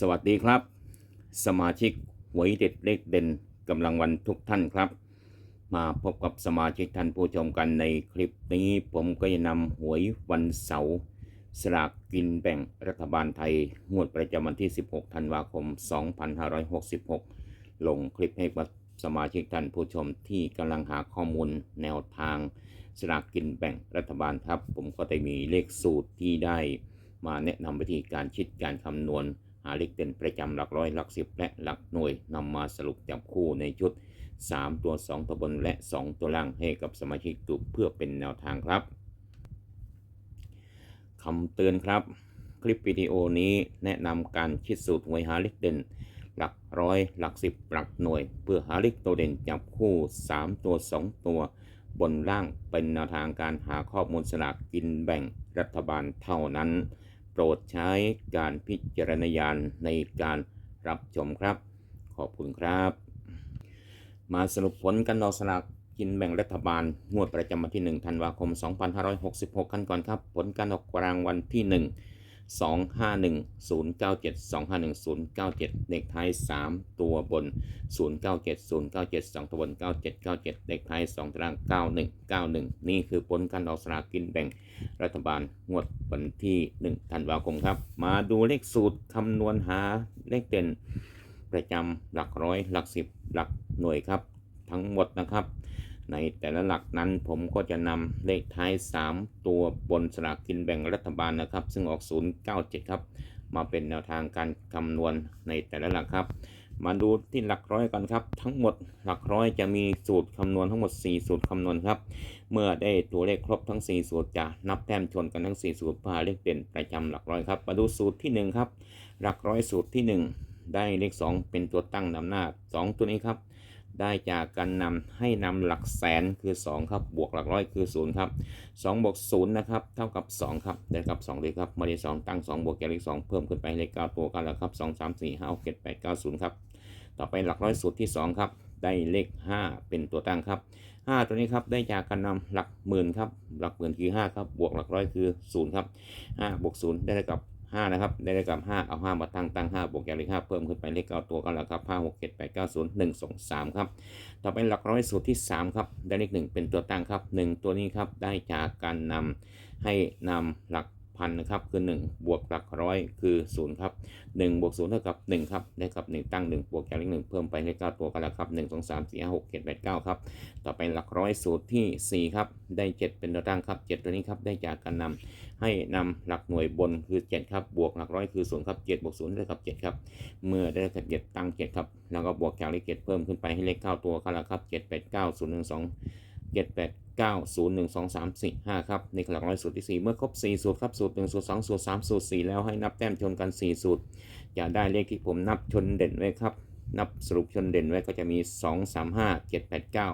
สวัสดีครับ สมาชิกหวยเด็ดเลขเด่นกำลังวันทุกท่านครับ มาพบกับสมาชิกท่านผู้ชมกันในคลิปนี้ผมก็จะนำหวยวันเสาร์สลากกินแบ่งรัฐบาลไทย งวดประจำวันที่ 16 ธันวาคม 2566 ลงคลิปให้กับสมาชิกท่านผู้ชมที่กำลังหาข้อมูลแนวทางสลากกินแบ่งรัฐบาลครับ ผมก็ได้มีเลขสูตรที่ได้มาแนะนำวิธีการคิดการคำนวณาเลขเด่นประจำหลักร้อยหลักสิบและหลักหน่วยนำมาสรุปจับคู่ในชุด 3 ตัว 2 ตัวบนและ 2 ตัวล่างให้กับสมาชิกดูเพื่อเป็นแนวทางครับคำเตือนครับ คลิปวิดีโอนี้แนะนำการคิดสูตรหวยหาเลขเด่น หลักร้อยหลักสิบหลักหน่วย เพื่อหาเลขตัวเด่นจับคู่ 3 ตัว 2 ตัวบนล่างเป็นแนวทางการหาข้อมูลสลากกินแบ่งรัฐบาลเท่านั้น ปรดใช้การพิจารณญาณในการรับชมครับ ขอบคุณครับ มาสรุปผลการออกสลากกินแบ่งรัฐบาล งวดประจำวันที่1ธันวาคม 2566 กันก่อนครับ ผลการออกรางวันที่ 1 251 097 251 097เลขท้าย 3 ตัวบน 097 097 2 ตัวบน 9797เลขท้าย 2ตาราง91 91 นี่คือผลการออกสลากกินแบ่งรัฐบาลงวดวันที่ 1 ธันวาคมครับ มาดูเลขสูตรคำนวณหาเลขเด่น ประจำหลักร้อยหลักสิบหลักหน่วยครับ ทั้งหมดนะครับ ในแต่ละหลักนั้นผมก็จะนำเลขท้าย 3 ตัวบนสลากกินแบ่งรัฐบาลนะครับ ซึ่งออก 097 ครับ มาเป็นแนวทางการคำนวณในแต่ละหลักครับ มาดูที่หลักร้อยกันครับ ทั้งหมดหลักร้อยจะมีสูตรคำนวณทั้งหมด 4 สูตรคำนวณครับ เมื่อได้ตัวเลขครบทั้ง 4 สูตรจะนับแต้มชนกันทั้ง 4 สูตรเพื่อเลขเด่นประจำหลักร้อยครับ มาดูสูตรที่ 1 ครับ หลักร้อยสูตรที่ 1 ได้เลข 2 เป็นตัวตั้งนำหน้า 2 ตัวนี้ครับ ได้จากการนำให้นำหลักแสนคือ 2 ครับ บวกหลักร้อยคือ 0 ครับ2บวก0นะครับ เท่ากับ 2 ครับ ได้กับ2เลยครับมาได้2ตั้ง 2 บวกแกเลข2เพิ่มขึ้นไปเลข9ตัวกันแล้วครับ 2 3 4 5 6 7 8 9 0 ครับ ต่อไปหลักร้อยสูตรที่ 2 ครับ ได้เลข 5 เป็นตัวตั้งครับ 5 ตัวนี้ครับ ได้จากการนำหลักหมื่นครับ หลักหมื่นคือ 5 ครับ บวกหลักร้อยคือ 0 ครับ5บวก0ได้เท่ากับ 5นะครับ ได้เท่ากับ5เอา5มาตั้งตั้ง5บวกอย่างเลข5เพิ่มขึ้นไปเลข9ตัวกันแล้วครับ5 6 7 8 9 0 1 2 3ครับ ต่อไปหลักร้อยสูตรที่3ครับ ได้เลข1เป็นตัวตั้งครับ1ตัวนี้ครับ ได้จากการนำให้นำหลักพันนะครับคือ 1 บวกหลักร้อยคือ0ครับ1บวก0เท่ากับ1ครับได้กับ 1 ตั้ง 1 บวกจากเลข1เพิ่มไปเลข9ตัวกันแล้วครับ1 2 3 4 5 6 7 8 9ครับต่อไปหลักร้อยสูตรที่4ครับได้ 7 เป็นตัวตั้งครับ 7 ตัวนี้ครับได้จากการนำ ให้นำหลักหน่วยบนคือ 7 ครับ บวกหลักร้อยคือ0ครับ7บวก0ได้กับ7ครับ เมื่อได้กับ7ตั้ง7ครับแล้วก็บวกจากเลข7เพิ่มขึ้นไปให้เลข9ตัวกันแล้วครับ7 8 9 0 1 2 7 8 9 0 1 2 3 4 5 ครับนี่คือหลักร้อยสูตรที่ 4 เมื่อครบ 4 สูตรครับ สูตร 1 สูตร 2 สูตร 3 สูตร 4 แล้วให้นับแต้มชนกัน 4 สูตร จะได้เลขที่ผมนับชนเด่นไว้ครับ นับสรุปชนเด่นไว้ก็จะมี 2 3 5 7 8 9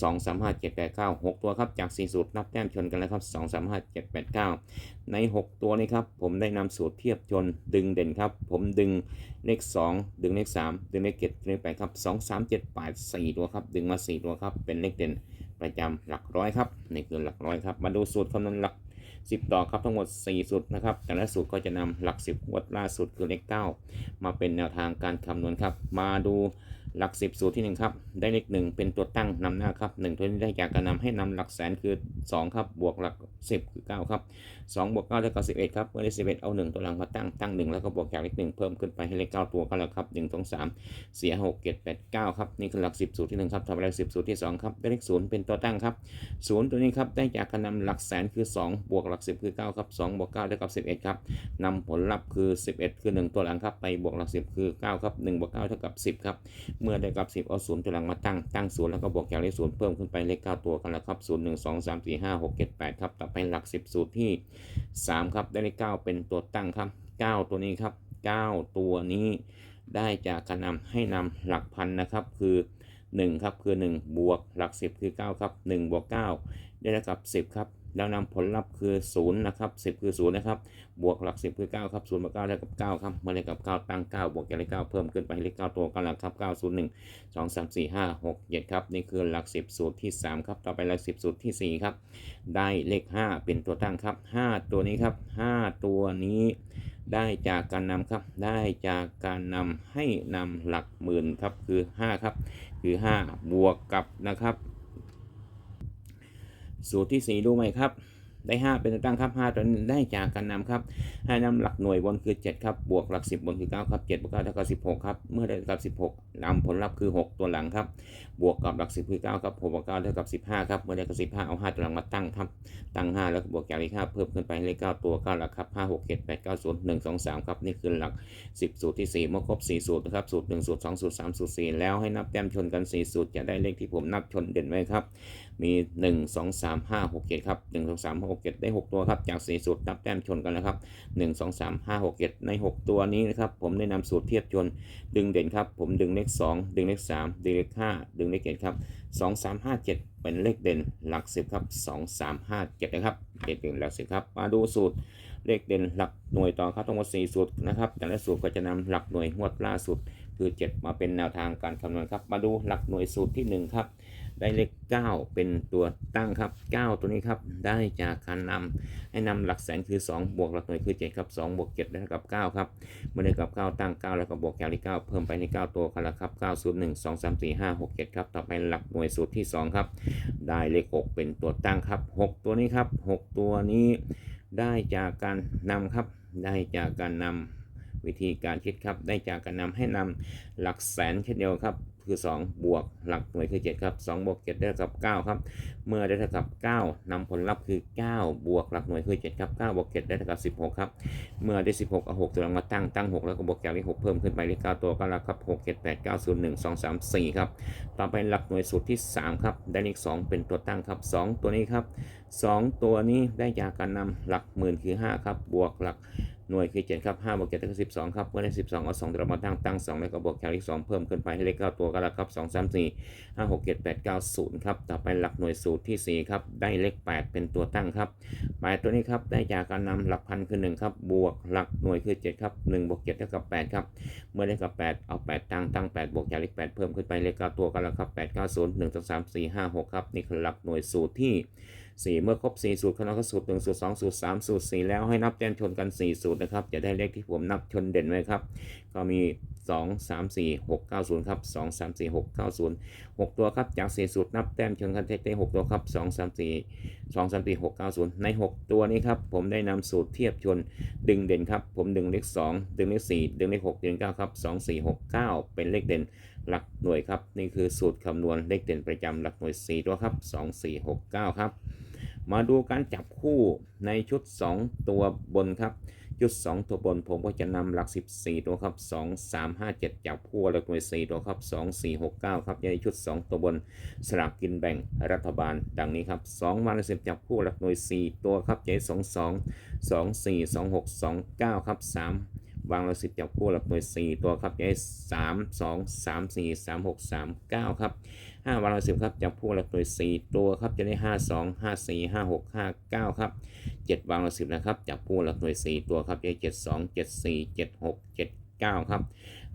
2 3 5 7 8 9 6 ตัวครับ จาก 4 สูตรนับแต้มชนกันแล้วครับ 2 3 5 7 8 9 ใน 6 ตัวนี้ครับ ผมได้นำสูตรเทียบชนดึงเด่นครับ ผมดึงเลข 2 ดึงเลข 3 ดึงเลข7ดึงเลข8ครับ 2 3 7 8 4 ตัวครับ ดึงมา 4 ตัวครับ เป็นเลขเด่นประจำหลักร้อยครับ นี่คือหลักร้อยครับ มาดูสูตรคำนวณหลัก 10 ต่อครับทั้งหมด 4 สูตรนะครับแต่ละสูตรก็จะนำหลัก 10งวดล่าสุดคือเลข9มาเป็นแนวทางการคำนวณครับ มาดูหลัก 10 สูตรที่ 1 ครับ ได้เลข 1 เป็นตัวตั้งนำหน้าครับ1ตัวนี้ได้จากการนำให้นำหลักแสนคือ 2 ครับ บวกหลัก 10 คือ 9 ครับ 2บวก9เท่ากับ11ครับเมื่อได้11 เอา 1 ตัวหลังมาตั้งตั้ง 1 แล้วก็บวกจากเลข1เพิ่มขึ้นไปให้เลข9ตัวกันแล้วครับ1 2 3เสีย6 7 8 9ครับนี่คือหลัก 10 สูตรที่ 1 ครับทำไปหลัก10 สูตรที่ 2 ครับได้เลข 0 เป็นตัวตั้งครับ 0 ตัวนี้ครับได้จากการนำหลักแสนคือ 2 บวกหลัก 10 คือ 9 ครับ2บวก9เท่ากับ11 ครับนำผลลัพธ์คือ 11 คือ 1 ตัวหลังครับไปบวกหลัก 10 คือ 9 ครับ1บวก9เท่ากับ 10 ครับเมื่อได้กับ 10 เอา 0 ตัวหลังมาตั้งตั้ง 0 แล้วก็บวกจากเลข0เพิ่มขึ้นไปเลข 9 ตัวกันแล้วครับ0 1 2 3 4 5 6 7 8ครับต่อไปหลัก 10 สูตรที่3 ครับ ได้เลข9เป็นตัวตั้งครับ 9 ตัวนี้ครับ 9 ตัวนี้ได้จากการนำให้นำหลักพันนะครับ คือ 1 ครับ คือ 1 บวกหลัก 10 คือ 9 ครับ 1 บวก 9 ได้เท่ากับ 10 ครับ แล้วนำผลลัพธ์คือ0นะครับ10 คือ0นะครับบวกหลัก 10 คือ 9 ครับ0บวก9เท่ากับ9ครับเมื่อได้กับ 9 ตั้ง 9 บวกจากเลข9เพิ่มขึ้นไปให้เลข9ตัวกันหลักครับ 9 0 1 2 3 4 5 6 7 ครับ นี่คือหลัก 10 สูตรที่ 3 ครับ ต่อไปหลัก 10 สูตรทีสี่ 4 ครับ ได้เลข 5 เป็นตัวตั้งครับ 5 ตัวนี้ครับ 5 ตัวนี้ได้จากการนำครับ ได้จากการนำให้นำหลักหมื่นครับ คือ 5 ครับ คือ 5 บวกกับนะครับ สูตรที่ 4 ดูไหมครับ ได้ 5 เป็นตัวตั้งครับ5ตัวนี้ได้จากการนำครับให้นำหลักหน่วยบนคือ 7 ครับ บวกหลัก 10 บนคือ 9 ครับ7บวก9เท่ากับ16 ครับ เมื่อได้กับ 16นำผลลัพธ์คือ 6 ตัวหลังครับ บวกกับหลัก 10 คือ 9 ครับ6บวก9เท่ากับ 15 ครับ เมื่อได้กับ15 เอา 5 ตัวหลังมาตั้งครับ ตั้ง 5 แล้วบวกจากเลข5เพิ่มขึ้นไปเลข9ตัว9หลักครับ5 6 7 8 9 0 1 2 3 ครับ นี่คือหลัก 10 สูตรที่ 4 เมื่อครบ 4 สูตรนะครับ สูตร 1 สูตร 2 สูตร 3 สูตร 4 แล้วให้นับแต้มชนกัน 4 สูตรจะได้เลขที่ผมนับชนเด่นไว้ครับ มี 1 2 3 5 6 7 ครับ 1 2 3 5 6 7 ได้ 6 ตัวครับ จาก4สูตรนับแต้มชนกันแล้วครับ 1 2 3 5 6 7 ใน 6 ตัวนี้นะครับ ผมได้นำสูตรเทียบชน ดึงเด่นครับ ผมดึงเลข 2 ดึงเลข 3 ดึงเลข 5 ดึงเลข7ครับ 2 3 5 7 เป็นเลขเด่นหลัก 10 ครับ 2 3 5 7 นะครับเลขเด่นหลัก 10 ครับ มาดูสูตรเลขเด่นหลักหน่วยต่อครับทั้งหมด4สูตรนะครับ แต่ละสูตรก็จะนำหลักหน่วยงวดล่าสุดคือ 7 มาเป็นแนวทางการคำนวณครับ มาดูหลักหน่วยสูตรที่ 1 ครับ ได้เลข 9 เป็นตัวตั้งครับ 9 ตัวนี้ครับ ได้จากการนำให้นำหลักแสนคือ 2 บวกหลักหน่วยคือ 7 ครับ2บวก7ได้เท่ากับ 9 ครับเมื่อได้กับ 9 ตั้ง 9 แล้วก็บวกจากเลข9เพิ่มไปใน 9 ตัวกันละครับ 9 0 1 2 3 4 5 6 7 ครับ ต่อไปหลักหน่วยสูตรที่ 2 ครับ ได้เลข 6 เป็นตัวตั้งครับ 6 ตัวนี้ครับ 6 ตัวนี้ได้จากการนำครับ ได้จากการนำวิธีการคิดครับ ได้จากการนำให้นำหลักแสนเช่นเดียวครับ คือ 2 บวกหลักหน่วยคือ 7 ครับ2บวก7ได้เท่ากับ 9 ครับ เมื่อได้เท่ากับ 9นำผลลัพธ์คือ 9 บวกหลักหน่วยคือ 7 ครับ9บวก7ได้เท่ากับ 16 ครับ เมื่อได้ 16 เอา 6 ตัวลงมาตั้งตั้ง 6 แล้วก็บวกจากเลข6เพิ่มขึ้นไปเลข9ตัวก็แล้วครับ 6 7 8 9 0 1 2 3 4 ครับ ต่อไปหลักหน่วยสูตรที่ 3 ครับ ได้เลข 2 เป็นตัวตั้งครับ 2 ตัวนี้ครับ 2 ตัวนี้ได้จากการนำหลักหมื่นคือ 5 ครับ บวกหลัก หน่วยคือ 7 ครับ5บวก7ได้ก็12 ครับเมื่อได้ 12 เอา2ตัวมาตั้งตั้ง 2 แล้วก็บวกจากเลข2เพิ่มขึ้นไปให้เลข9ตัวก็แล้วครับ 2 3 4 5 6 7 8 9 0 ครับ ต่อไปหลักหน่วยสูตรที่ 4 ครับ ได้เลข 8 เป็นตัวตั้งครับ8ตัวนี้ครับ ได้จากการนำหลักพันคือ 1 ครับ บวกหลักหน่วยคือ 7 ครับ1บวก7เท่ากับ 8 ครับ เมื่อได้กับ 8 เอา 8 ตั้งตั้ง 8 บวกจากเลข8เพิ่มขึ้นไปเลข9ตัวก็แล้วครับ8 9 0 1 2 3 4 5 6 ครับ นี่คือหลักหน่วยสูตรที่ 4 เมื่อครบ 4 สูตรคณะก็สูตร1สูตร2สูตร3สูตร4แล้วให้นับแต้มชนกัน 4 สูตรนะครับ จะได้เลขที่ผมนับชนเด่นไว้ครับ ก็มี 2 3 4 6 9 0 ครับ 2 3 4 6 9 0 6 ตัวครับ จาก 4 สูตรนับแต้มชนกันได้6ตัวครับ 2 3 4 2 3 4 6 9 0 ใน 6 ตัวนี้ครับผมได้นำสูตรเทียบชนดึงเด่นครับ ผมดึงเลข 2 ดึงเลข 4 ดึงเลข 6 ดึง9ครับ 2 4 6 9 เป็นเลขเด่นหลักหน่วยครับ นี่คือสูตรคำนวณเลขเด่นประจำหลักหน่วย 4 ตัวครับ 2 4 6 9 ครับ มาดูการจับคู่ในชุด 2 ตัวบนครับ ชุด 2 ตัวบนผมก็จะนำหลัก 14 ตัวครับ 2 3 5 7 จับคู่หลักหน่วย4ตัวครับ 2 4 6 9 ครับในชุด 2 ตัวบนสลากกินแบ่งรัฐบาล ดังนี้ครับ 2 มาละ10จับคู่หลักหน่วย 4 ตัวครับใจะ2 2 2 4 2 6 2 9 ครับ 3 วางละ10จับคู่หลักหน่วย4ตัวครับจะ3 2 3 4 3 6 3 9ครับห้าวางละสิบครับจับคู่หลักหน่วยสี่ตัวครับจะได้ห้าสองห้าสี่ห้าหกห้าเก้าครับเจ็ดวางละสิบนะครับจับคู่หลักหน่วยสี่ตัวครับจะได้เจ็ดสองเจ็ดสี่เจ็ดหกเจ็ดเก้าครับ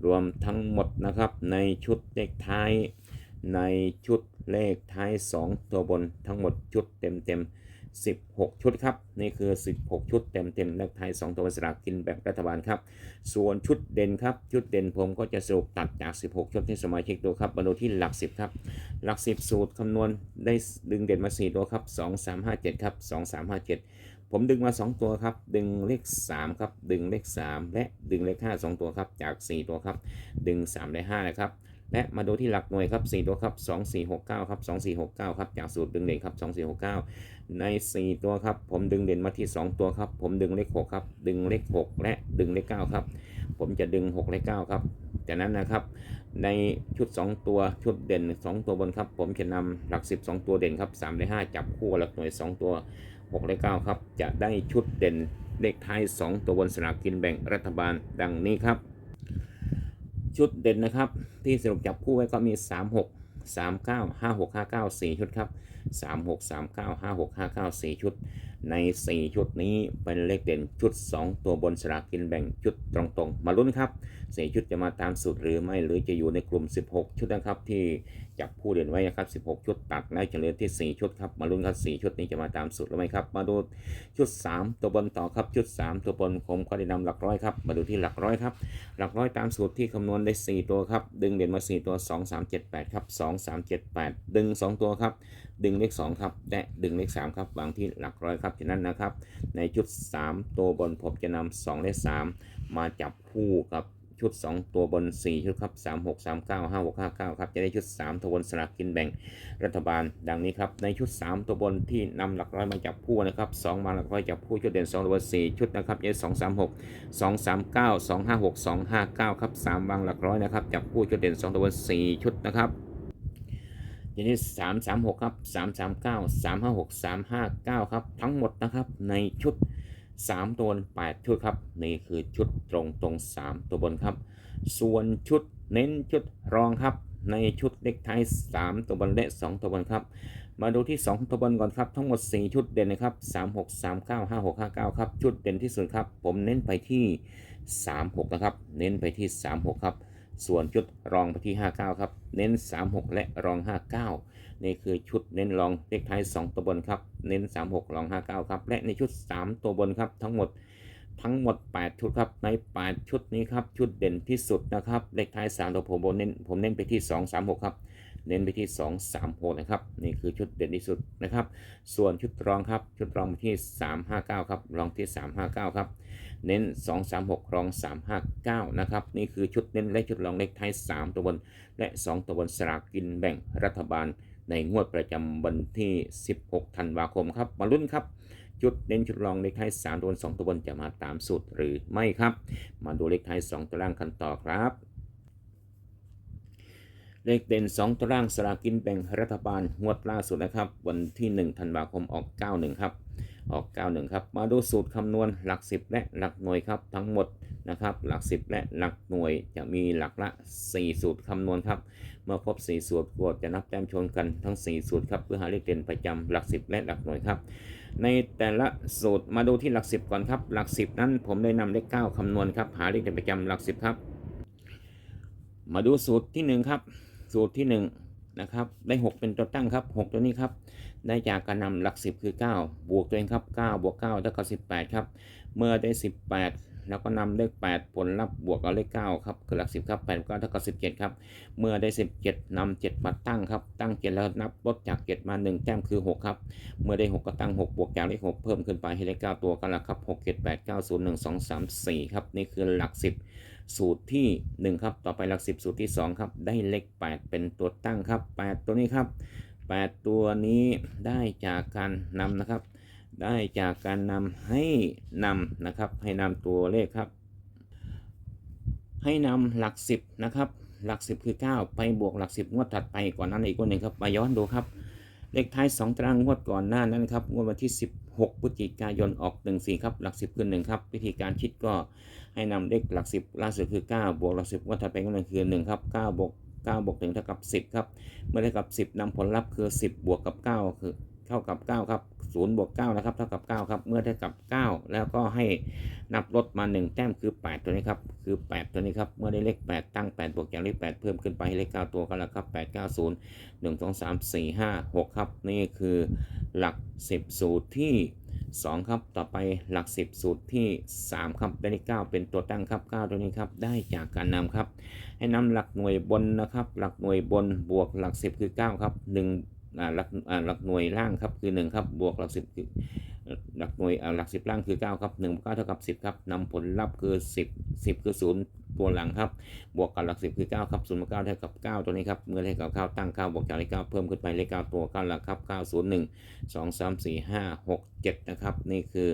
รวมทั้งหมดนะครับในชุดเลขท้ายในชุดเลขท้าย 2 ตัวบนทั้งหมดชุดเต็มเต็มๆ 16 ชุดครับ นี่คือ 16 ชุดเต็มเต็มๆเลขท้าย2 ตัวสลากกินแบ่งรัฐบาลครับ ส่วนชุดเด่นครับ ชุดเด่นผมก็จะสรุปตัดจาก 16 ชุดที่สมาชิกดูครับมาดูที่หลัก 10 ครับ หลัก 10 สูตรคำนวณได้ดึงเด่นมา 4 ตัวครับ 2 3 5 7 ครับ 2 3 5 7 ผมดึงมา 2 ตัวครับ ดึงเลข 3 ครับ ดึงเลข 3 และดึงเลข 5 2 ตัวครับ จาก 4 ตัวครับ ดึง 3 ได้5นะครับและมาดูที่หลักหน่วยครับ 4 ตัวครับ 2 4 6 9 ครับ 2 4 6 9 ครับ จากสูตรดึงเด่นครับ 2 4 6 9 ใน 4 ตัวครับ ผมดึงเด่นมาที่ 2 ตัวครับ ผมดึงเลข6ครับ ดึงเลข 6 และดึงเลข9ครับ ผมจะดึง 6 และ 9 ครับจากนั้นนะครับในชุด 2 ตัวชุดเด่น 2 ตัวบนครับ ผมจะนำหลัก 10 2 ตัวเด่นครับ3และ5จับคู่หลักหน่วย 2 ตัว 6 และ 9 ครับ จะได้ชุดเด่นเลขท้าย 2 ตัวบนสลากกินแบ่งรัฐบาลดังนี้ครับ ชุดเด่นนะครับที่สรุปจับคู่ไว้ก็มี 3 6สามเก้าห้าหกห้าเก้าสี่ชุดครับ สามหกสามเก้าห้าหกห้าเก้าสี่ชุด ใน 4 ชุดนี้เป็นเลขเด่นชุด 2 ตัวบนสลากกินแบ่งชุดตรงๆ มาลุ้นครับสี่ชุดจะมาตามสูตรหรือไม่หรือจะอยู่ในกลุ่ม 16 ชุดนะครับที่ จับผู้เด่นไว้นะครับ 16 ชุดตัดแล้วจะเหลือที่ 4 ชุดครับ มาลุ้นครับ 4 ชุดนี้จะมาตามสูตรหรือไม่ครับ มาดูชุด 3 ตัวบนต่อครับ ชุด 3 ตัวบนผมก็ได้นำหลักร้อยครับ มาดูที่หลักร้อยครับ หลักร้อยตามสูตรที่คำนวณได้ 4 ตัวครับ ดึงเด่นมา 4 ตัว 2 3 7 8 ครับ 2 3 7 8 ดึง 2 ตัวครับ ดึงเลข 2 ครับและดึงเลข 3 ครับ วางที่หลักร้อยครับฉะนั้นนะครับ ในชุด 3 ตัวบนผมจะนำ2และ 3 มาจับคู่กับ ชุด 2 ตัวบน 4 ชุดครับ3 6 3 9 5 6 5 9ครับจะได้ชุด 3 ตัวบนสลากกินแบ่งรัฐบาล ดังนี้ครับในชุด 3 ตัวบนที่นำหลักร้อยมาจับคู่นะครับ2มาหลักร้อยจับคู่ชุดเด่น2ตัวบน4ชุดนะครับจะได้2 3 6 2 3 9 2 5 6 2 5 9ครับ3วางหลักร้อยนะครับจับคู่ชุดเด่น 2 ตัวบน 4 ชุดนะครับอย่างนี้สามสามหกครับสามสามเก้าสามห้าหกสามห้าเก้าครับทั้งหมดนะครับในชุด สามตัวแปดชุดครับ นี่คือชุดตรงตรงสามตัวบนครับ ส่วนชุดเน้นชุดรองครับ ในชุดเลขท้ายสามตัวบนและสองตัวบนครับ มาดูที่ 2 ตัวบนก่อนครับ ทั้งหมด 4 ชุดเด่นนะครับ 3 6 3 9 5 6 5 9 ครับ ชุดเด่นที่สุดครับ ผมเน้นไปที่ 3 6 นะครับ เน้นไปที่ 3 6 ครับ ส่วนชุดรองไปที่ 59 ครับ เน้น 36 และรอง 59 นี่คือชุดเน้นรองเลขท้าย 2 ตัวบนครับ เน้น 36 รอง 59 ครับ และในชุด 3 ตัวบนครับ ทั้งหมด ทั้งหมด 8 ชุดครับ ใน 8 ชุดนี้ครับ ชุดเด่นที่สุดนะครับ เลขท้าย 3 ตัวผมผมเน้น ผมเน้นไปที่ 2 3 6 ครับ เน้นไปที่ 2 3 6 นะครับ นี่คือชุดเด่นที่สุดนะครับ ส่วนชุดรองครับ ชุดรองไปที่ 359 ครับ รองที่ 359 ครับ เน้น 2 3 6 รอง 359 นะครับ นี่คือชุดเน้นและชุดรองเลขท้าย 3 ตัวบน และ 2 ตัวบนสลากกินแบ่งรัฐบาล ในงวดประจำวันที่ 16 ธันวาคมครับ มาลุ้นครับจุดเน้นชุดรองเลขท้าย3ตัวบน 2 ตัวบนจะมาตามสูตรหรือไม่ครับ มาดูเลขท้าย 2 ตัวล่างกันต่อครับเลขเด่น 2ตัวล่างสลากกินแบ่งรัฐบาลงวดล่าสุดนะครับ วันที่ 1 ธันวาคมออก 91 ครับ ออก 91 ครับ มาดูสูตรคำนวณหลัก 10 และหลักหน่วยครับทั้งหมดนะครับหลัก 10 และหลักหน่วยจะมีหลักละ 4 สูตรคำนวณครับ เมื่อครบ 4 สูตรก็จะนับแต้มชนกันทั้ง 4 สูตรครับเพื่อหาเลขเด่นประจำหลัก 10 และหลักหน่วยครับ ในแต่ละสูตรมาดูที่หลัก 10 ก่อนครับหลัก 10 นั้นผมได้นำเลข 9คำนวณครับหาเลขเด่นประจำหลัก 10 ครับ มาดูสูตรที่ 1 ครับ สูตรที่ 1 นะครับได้ 6 เป็นตัวตั้งครับ 6 ตัวนี้ครับ ได้จากการนำหลัก 10 คือ 9 บวกตัวเองครับ 9 บวก9เท่ากับ18 ครับ เมื่อได้ 18 แล้วก็นำเลข 8 ผลลัพธ์บวกกับเลข 9 ครับ คือหลัก 10 ครับ8 9เท่ากับ17 ครับ เมื่อได้ 17นำ7มาตั้งครับ ตั้ง 7 แล้วนับลดจาก 7 มา 1 แต้มคือ 6 ครับ เมื่อได้ 6 ก็ตั้ง 6 บวกจากเลข 6 เพิ่มขึ้นไปให้เลข 9 ตัวกันละครับ 6 7 8 9 0 1 2 3 4 ครับ นี่คือหลัก 10สูตรที่ 1 ครับ ต่อไปหลัก 10 สูตรที่ 2 ครับ ได้เลข 8 เป็นตัวตั้งครับ 8 ตัวนี้ครับ 8 ตัวนี้ได้จากการนำนะครับ ได้จากการนำให้นำนะครับ ให้นำตัวเลขครับ ให้นำหลัก 10 นะครับ หลัก 10 คือ 9 ไปบวกหลัก 10 งวดถัดไปก่อนนั้นอีกงวดหนึ่งครับมาย้อนดูครับ เลขท้าย 2 ตารางงวดก่อนหน้านั้นครับงวดวันที่ 16พฤศจิกายนออก 14 ครับ หลัก 10 คือ 1 ครับ วิธีการคิดก็ให้นำเลขหลัก 10 ล่าสุดคือ 9 บวกหลัก 10 งวดถัดไปก็คือ1ครับ9บวก 9บวก1เท่ากับ 10 ครับ เมื่อได้กับ 10นำผลลัพธ์คือ 10 บวกกับ 9 คือเท่ากับ 9 ครับ0บวก9นะครับเท่ากับ 9 ครับ เมื่อได้กับ 9 แล้วก็ให้นับลดมา 1 แต้มคือ 8 ตัวนี้ครับ คือ 8 ตัวนี้ครับ เมื่อได้เลข 8 ตั้ง 8 บวกจากเลข 8 เพิ่มขึ้นไปให้เลข 9 ตัวกันแล้วครับ 8 9 0 1 2 3 4 5 6 ครับ นี่คือหลัก 10 สูตรที่ 2 ครับ ต่อไปหลัก 10 สูตรที่ 3 ครับ ได้เลข9เป็นตัวตั้งครับ 9 ตัวนี้ครับ ได้จากการนำครับ ให้นำหลักหน่วยบนนะครับ หลักหน่วยบนบวกหลัก 10 คือ 9 ครับ1หลักอ่าหลักหน่วยล่างครับคือ 1 ครับ บวกหลัก 10 คือหลักหน่วยหลัก 10 ล่างคือ 9 ครับ1บวก9เท่ากับ 10 ครับนำผลลัพธ์คือ 10 10 คือ 0 ตัวหลังครับ บวกกับหลัก10คือ9ครับ0บวก9เท่ากับ 9 ตัวนี้ครับเมื่อเลขกับ9ตั้ง9บวกจากเลข9เพิ่มขึ้นไปเลข9ตัว9หลักครับ9 0 1 2 3 4 5 6 7นะครับนี่คือ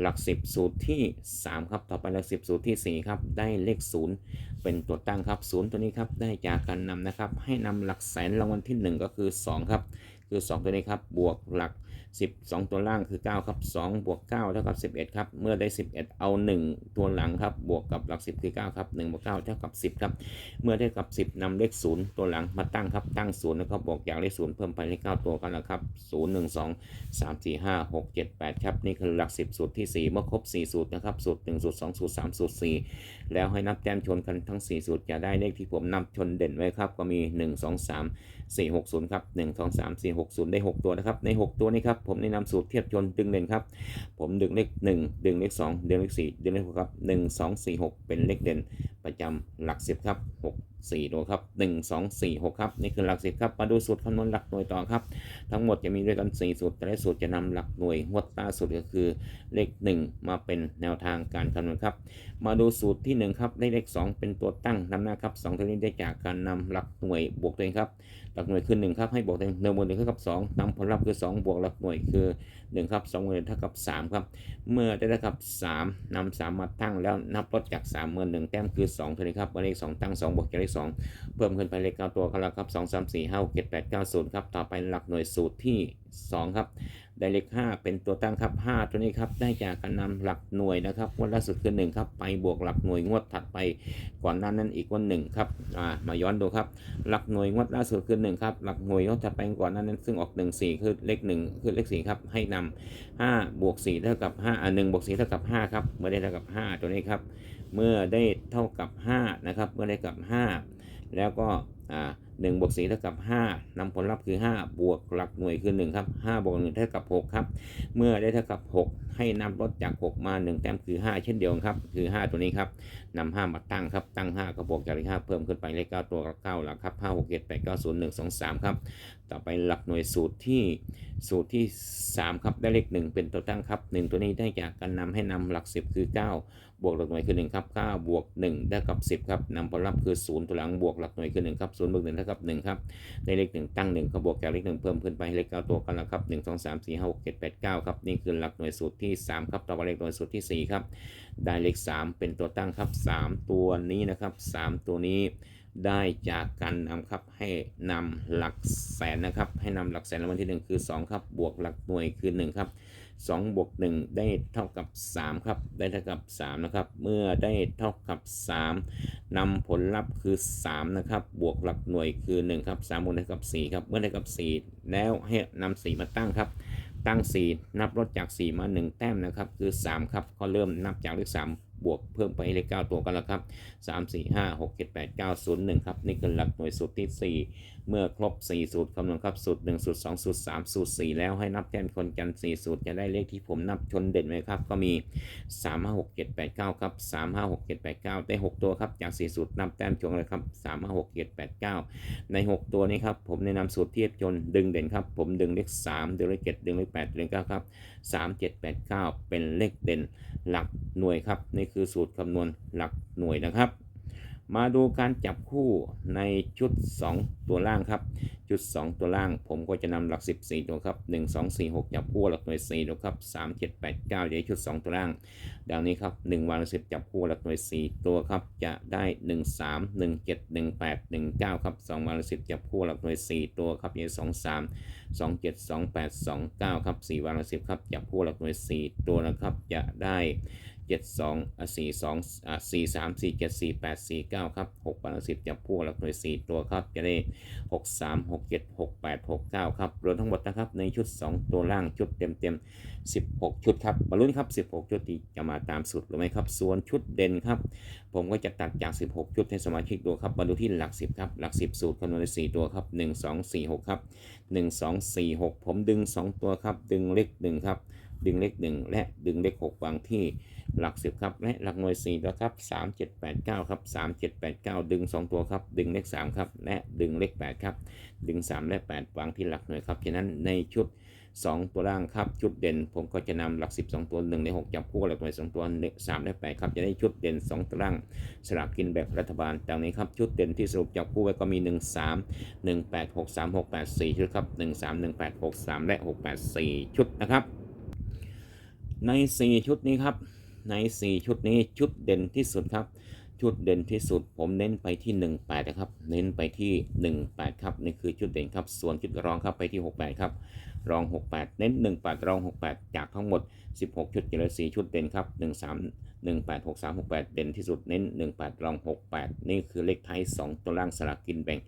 หลัก10สูตรที่ 3 ครับ ต่อไปหลัก10สูตรที่ 4 ครับได้เลข 0 เป็นตัวตั้งครับ 0 ตัวนี้ครับได้จากการนำนะครับให้นำหลักแสนรางวัลที่ 1 ก็คือ 2 ครับ คือ 2 ตัวนี้ครับบวกหลัก 12 ตัวล่างคือ 9 ครับ 2 บวก9เท่ากับ 11 ครับ เมื่อได้ 11 เอา 1 ตัวหลังครับ บวกกับหลัก 10 คือ 9 ครับ1บวก9เท่ากับ 10 ครับ เมื่อได้กับ 10นำเลข 0 ตัวหลังมาตั้งครับ ตั้ง 0 แล้วก็บวกจากเลข 0 เพิ่มไปเลข 9 ตัวกันแล้วครับ 0 1 2 3 4 5 6 7 8 ครับ นี่คือหลัก 10 สูตรที่ 4 เมื่อครบ 4 สูตรนะครับ สูตร 1 สูตร 2 สูตร 3 สูตร 4 แล้วให้นับแต้มชนกันทั้ง 4 สูตรจะได้เลขที่ผมนับชนเด่นไว้ครับ ก็มี 1 2 3 4 6 0 ครับ 1 2 3 4 6 0 ได้ 6 ตัวนะครับ ใน 6 ตัวนี้ครับ ผมแนะนำสูตรเทียบชนดึงเด่นครับ ผมดึงเลข 1 ดึงเลข 2 ดึงเลข 4 ดึงเลข6ครับ 1 2 4 6 เป็นเลขเด่นประจำหลัก10ครับ6 4ตัวครับ 1 2 4 6 ครับ นี่คือหลัก10ครับ มาดูสูตรคำนวณหลักหน่วยต่อครับ ทั้งหมดจะมีด้วยกัน 4 สูตร แต่ละสูตรจะนำหลักหน่วยงวดล่าสุดก็คือเลข 1 มาเป็นแนวทางการคำนวณครับ มาดูสูตรที่ 1 ครับได้เลข 2 เป็นตัวตั้งนำหน้าครับ2ตัวนี้ได้จากการนำหลักหน่วยบวกตัวเองครับหลักหน่วยคือ1ครับให้บวกตัวเองหนึ่งบวกหนึ่งเท่ากับ2นำผลลัพธ์คือ 2 บวกหลักหน่วยคือ1ครับ2บวกหนึ่งเท่ากับ3ครับเมื่อได้เท่ากับ3นำ3มาตั้งแล้วนับลดจาก3เมื่อ1แต้มคือ2ตัวนี้ครับเลข2ตั้ง2บวกจากเลข2เพิ่มขึ้นไปเลข9ตัวกันแล้วครับ2 3 4 5 6 7 8 9 0ครับต่อไปหลักหน่วยสูตรที่ 2 ครับ ได้เลข5เป็นตัวตั้งครับ5ตัวนี้ครับได้จากการนำหลักหน่วยนะครับงวดล่าสุดคือ1ครับไปบวกหลักหน่วยงวดถัดไปก่อนหน้านั้นอีกวันหนึ่งครับอ่ามาย้อนดูครับหลักหน่วยงวดล่าสุดคือ1ครับหลักหน่วยงวดถัดไปก่อนหน้านั้นซึ่งออก1 4คือเลข1คือเลข4ครับให้นำ5บวก4เท่ากับ5อ่า1บวก4เท่ากับ5ครับเมื่อได้เท่ากับ5ตัวนี้ครับเมื่อได้เท่ากับ5นะครับเมื่อได้กับ5แล้วก็อ่า หนึ่งบวกสี่เท่ากับห้านำผลลัพธ์คือ 5 บวกหลักหน่วยคือ 1 ครับ5บวก1เท่ากับ 6 ครับ เมื่อได้เท่ากับ 6 ให้นำลดจาก 6 มา 1 แต้มคือ 5 เช่นเดียวกันครับ คือ 5 ตัวนี้ครับนำ5มาตั้งครับ ตั้ง 5 ก็บวกจากเลข5เพิ่มขึ้นไปเลข9ตัวกับ9หลักครับ 5 6 7 8 9 0 1 2 3 ครับ ต่อไปหลักหน่วยสูตรที่สูตรที่ 3 ครับ ได้เลข 1 เป็นตัวตั้งครับ 1 ตัวนี้ได้จากการนำให้นำหลัก 10 คือ 9 บวกหลักหน่วยคือ1ครับ9บวก1ได้กับ10ครับนำผลลัพธ์คือ0ตัวหลังบวกหลักหน่วยคือ1ครับ0บวก1เท่ากับ1ครับได้เลข1ตั้ง1ก็บวกจากเลข1เพิ่มขึ้นไปเลข9ตัวกันแล้วครับ1 2 3 4 5 6 7 8 9ครับนี่คือหลักหน่วยสูตรที่3ครับต่อไปเลขหน่วยสูตรที่4ครับได้เลข 3 เป็นตัวตั้งครับ 3 ตัวนี้นะครับ 3 ตัวนี้ได้จากการนำครับให้นำหลักแสนนะครับ ให้นำหลักแสนรางวัลที่ 1 คือ 2 ครับ บวกหลักหน่วยคือ 1 ครับ 2บวก1ได้เท่ากับ 3 ครับ ได้เท่ากับ 3 นะครับ เมื่อได้เท่ากับ 3นำผลลัพธ์คือ 3 นะครับ บวกหลักหน่วยคือ 1 ครับ3บวกได้กับ 4 ครับ เมื่อได้กับ 4 แล้วให้นำ4มาตั้งครับ ตั้ง 4 นับลดจาก 4 มา 1 แต้มนะครับ คือ 3 ครับ ก็เริ่มนับจากเลข 3บวกเพิ่มไปเลข9ตัวกันแล้วครับ 3 4 5 6 7 8 9 0 1 ครับ นี่คือหลักหน่วยสูตรที่ 4 เมื่อครบ 4 สูตรคำนวณครับสูตร 1 สูตร 2 สูตร 3 สูตร 4 แล้วให้นับแทนคนกัน 4 สูตรจะได้เลขที่ผมนับชนเด่นไว้ครับ ก็มี 3 5 6 7 8 9 ครับ 3 5 6 7 8 9 ได้ 6 ตัวครับ จาก 4 สูตรนับแต้มชงเลยครับ 3 5 6 7 8 9 ใน 6 ตัวนี้ครับ ผมแนะนำสูตรเทียบจนดึงเด่นครับ ผมดึงเลข 3 ดึงเลข 7 ดึงเลข 8 ดึงเลข9ครับ 3 7 8 9 เป็นเลขเด่นหลักหน่วยครับ นี่คือสูตรคำนวณหลักหน่วยนะครับ มาดูการจับคู่ในชุด 2 ตัวล่างครับ ชุด 2 ตัวล่าง ผมก็จะนำหลัก14ตัวครับ 1 2 4 6 จับคู่หลักหน่วย4ตัวครับ 3 7 8 9เดี๋ยวชุด 2 ตัวล่าง ดังนี้ครับ 1 วันละ10จับคู่หลักหน่วย 4 ตัวครับ จะได้ 1 3 1 7 1 8 1 9 ครับ 2 วันละ10จับคู่หลักหน่วย 4 ตัวครับยัง2 3 2 7 2 8 2 9 ครับ 4 วันละ10ครับ จับคู่หลักหน่วย 4 ตัวนะครับ จะได้ เจ็ดสองอะสี่สองสี่สามสี่เจ็ดสี่แปดสี่เก้าครับหกพันสิบจับคู่หลักหน่วยสี่ตัวครับ จะได้หกสามหกเจ็ดหกแปดหกเก้าครับรวมทั้งหมดนะครับในชุดสองตัวล่างชุดเต็มเต็มสิบหกชุดครับบรรลุนครับสิบหกชุดที่จะมาตามสุดหรือไม่ครับ ส่วนชุดเด่นครับ ผมก็จะตัดจาก 16 ชุดให้สมาชิกดูครับมาดูที่หลัก 10 ครับ หลัก 10 สูตรคำนวณได้4ตัวครับ 1 2 4 6 ครับ 1 2 4 6 ผมดึง 2 ตัวครับ ดึงเลข1ครับ ดึงเลข1และดึงเลข6วางที่ หลัก 10 ครับ และหลักหน่วย4ตัวครับ 3 7 8 9 ครับ 3 7 8 9 ดึง 2 ตัวครับ ดึงเลข 3 ครับ และดึงเลข 8 ครับ ดึง 3 และ 8วางที่หลักหน่วยครับฉะนั้นในชุด 2 ตัวล่างครับ ชุดเด่น ผมก็จะนำหลัก 12 ตัว 1 ใน 6 จับคู่หลักหน่วย 2 ตัว 3 และ 8 ครับ จะได้ชุดเด่น 2 ตัวล่างสลากกินแบบรัฐบาลดังนี้ครับ ชุดเด่นที่สรุปจับคู่ไว้ก็มี 1 3 1 8 6 3 6 8 4 ชุดครับ 1 3 1 8 6 3 และ 6 8 4 ชุดนะครับ ใน 4 ชุดนี้ครับ ใน 4 ชุดนี้ชุดเด่นที่สุดครับ ชุดเด่นที่สุด ผมเน้นไปที่ 18นะครับ เน้นไปที่ 18 ครับนี่คือชุดเด่นครับ ส่วนชุดรองครับไปที่ 68 ครับ รอง 68 เน้น 18 รอง 68 จากทั้งหมด 16 ชุดเจริญ4ชุดเด่นครับ 13 18 63 68 เด่นที่สุดเน้น 18 รอง 68 นี่คือเลขท้าย2ตัวล่างสลากกินแบ่ง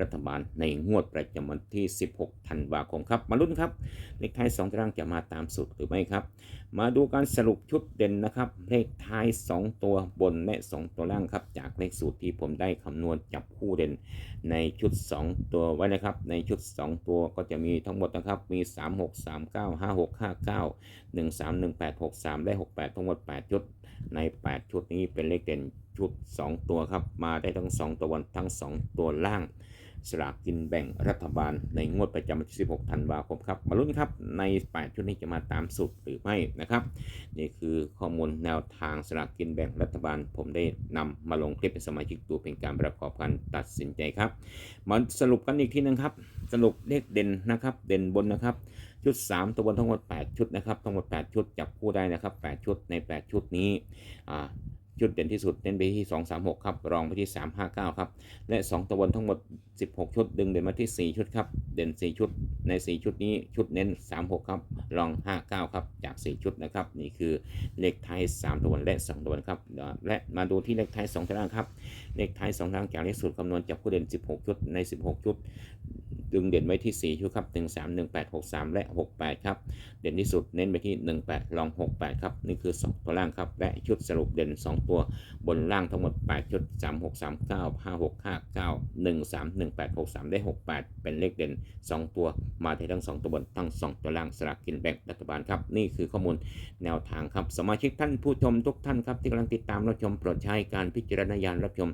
รัฐบาลในงวดประจำวันที่ 16 ธันวาคมครับ มาลุ้นครับ เลขท้าย2ตัวล่างจะมาตามสูตรหรือไม่ครับมาดูการสรุปชุดเด่นนะครับ เลขท้าย 2 ตัวบนและ 2 ตัวล่างครับ จากเลขสูตรที่ผมได้คำนวณจับคู่เด่นในชุด 2 ตัวไว้นะครับ ในชุด 2 ตัวก็จะมีทั้งหมดนะครับ มี 3 6 3 9 5 6 5 9 1 3 1 8 6 3 และ 68 ทั้งหมด 8 ชุด ใน 8 ชุดนี้เป็นเลขเด่นชุด 2 ตัวครับ มาได้ทั้ง 2 ตัวบนทั้ง 2 ตัวล่าง สลากกินแบ่งรัฐบาลในงวดประจำวันที่ 16 ธันวาคมครับมาลุ้นครับใน 8 ชุดนี้จะมาตามสูตรหรือไม่นะครับ นี่คือข้อมูลแนวทางสลากกินแบ่งรัฐบาล ผมได้นำมาลงคลิปเป็นสมาชิกตัวเป็นการประกอบการตัดสินใจครับมาสรุปกันอีกทีนึงครับ สรุปเลขเด่นนะครับ เด่นบนนะครับชุด 3 ตัวบนทั้งหมด 8 ชุดนะครับทั้งหมด 8 ชุดจับคู่ได้นะครับ 8 ชุดใน 8 ชุดนี้อ่า ชุดเด่นที่สุดเน้นไปที่ 2 3 6 ครับ รองไปที่ 3 5 9 ครับ และ 2ตัวบนทั้งหมด 16 ชุด ดึงเด่นมาที่ 4 ชุดครับ เด่น 4 ชุด ใน 4 ชุดนี้ชุดเน้น 3 6 ครับ รอง 5 9 ครับ จาก 4 ชุดนะครับ นี่คือเลขท้าย3ตัวบนและ 2ตัวบนครับ และมาดูที่เลขไทย 2ตัวล่างครับ เลขไทย2ทางจากเลขสูตรคำนวณจับคู่เด่น 16 ชุด ใน 16 ชุด ดึงเด่นไว้ที่ 4 ชุดครับ 1 3 1 8 6 3 และ 68 ครับ เด่นที่สุดเน้นไปที่ 18 ลอง 68 ครับ นี่คือ 2 ตัวล่างครับ และชุดสรุปเด่น 2 ตัวบนล่างทั้งหมด 8 ชุด 3 6 3 9 5 6 5 9 1 3 1 8 6 3 ได้ 68 เป็นเลขเด่น 2 ตัว มาได้ทั้ง 2 ตัวบนทั้ง 2 ตัวล่างสลากกินแบ่งรัฐบาลครับ นี่คือข้อมูลแนวทางครับ สมาชิกท่านผู้ชมทุกท่านครับที่กำลังติดตามรับชมโปรดใช้การพิจารณาญาณรับชม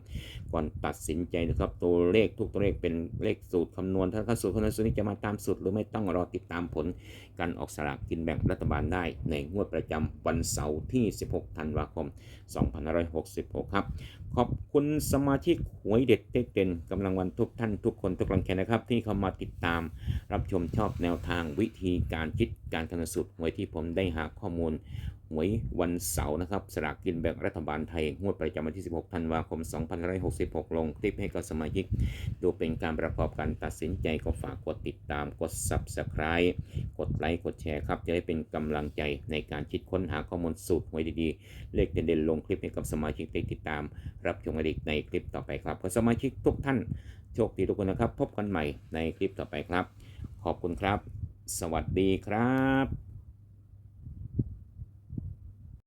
ก่อนตัดสินใจนะครับ ตัวเลขทุกตัวเลขเป็นเลขสูตรคำนวณถ้าเข้าสูตรคำนสูตรนี้จะมาตามสูตรหรือไม่ต้องรอติดตามผลการออกสลากกินแบ่งรัฐบาลได้ ในงวดประจำวันเสาร์ที่ 16 ธันวาคม 2566 ครับ ขอบคุณสมาชิกหวยเด็ดเด็ดเด่นกำลังวันทุกท่านทุกคนทุกกำลังแคนนะครับ ที่เข้ามาติดตามรับชมชอบแนวทางวิธีการคิดการคำนสูตรหวยที่ผมได้หาข้อมูล หวยวันเสาร์นะครับ สลากกินแบ่งรัฐบาลไทย งวดประจำวันที่ 16 ธันวาคม 2566 ลงคลิปให้กับสมาชิก ดูเป็นการประกอบการตัดสินใจก็ฝากกดติดตาม กด Subscribe กดไลค์ กดแชร์ครับ จะได้เป็นกำลังใจในการคิดค้นหาข้อมูลสูตรหวยดีๆ เลขเด่นๆลงคลิปให้กับสมาชิกได้ติดตาม รับชมกันอีกในคลิปต่อไปครับขอสมาชิกทุกท่านโชคดีทุกคนนะครับ พบกันใหม่ในคลิปต่อไปครับ ขอบคุณครับ สวัสดีครับ